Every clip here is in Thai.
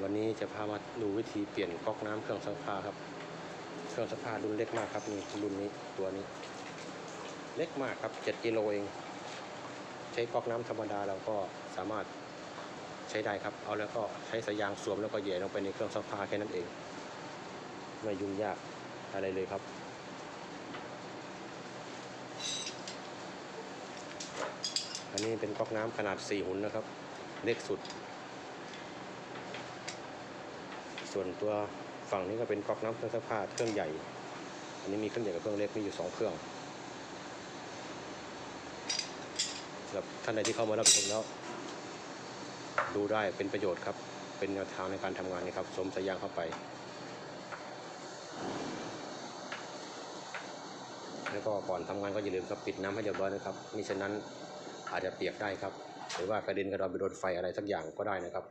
วันนี้จะพามาดูวิธีเปลี่ยนก๊อกน้ำเครื่องซักผ้าครับ เครื่องซักผ้ารุ่นเล็กมากครับนี่รุ่นนี้ตัวนี้ เล็กมากครับ7กิโลเอง ใช้ก๊อกน้ำธรรมดาเราก็สามารถใช้ได้ครับ เอาแล้วก็ใช้สายยางสวมแล้วก็เหย่ลงไปในเครื่องซักผ้าแค่นั้นเอง ไม่ยุ่งยากอะไรเลยครับอันนี้เป็นก๊อกน้ำขนาด 4 หุ่นนะครับ เล็กสุด ส่วนตัวฝั่งนี้ก็เป็นก๊อกน้ำเครื่องซักผ้าเครื่องใหญ่ อันนี้มีเครื่องใหญ่กับเครื่องเล็กมีอยู่ 2 เครื่องสำหรับท่านใดที่เข้ามารับชมแล้ว ดูได้เป็นประโยชน์ครับ เป็นแนวทางในการทำงานนะครับ สมสายยางเข้าไป แล้วก็ก่อนทำงานก็อย่าลืมครับปิดน้ำให้เรียบร้อยนะครับมิฉะนั้นอาจจะเปียกได้ครับ หรือว่ากระเด็นกระดอนไปโดนไฟอะไรสักอย่างก็ได้นะครับ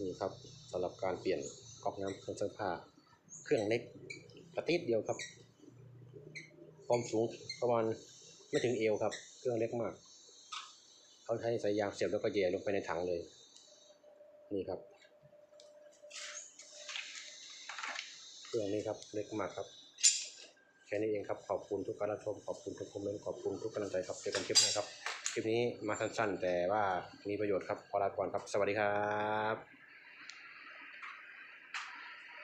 นี่ครับสำหรับการเปลี่ยนก๊อกน้ำเครื่องซักผ้าเครื่องเล็กกระติดเดียวครับ ความสูงประมาณไม่ถึงเอวครับ เครื่องเล็กมาก เขาใช้สายยางเสียบแล้วก็เหย่ลงไปในถังเลย นี่ครับ เครื่องนี้ครับเล็กมากครับ แค่นี้เองครับขอบคุณทุกการรับชมขอบคุณทุกคอมเมนต์ขอบคุณทุกกำลังใจครับเจอกันคลิปหน้าครับคลิปนี้มาสั้นๆ แต่ว่ามีประโยชน์ครับ ขอลาไปก่อนครับ สวัสดีครับ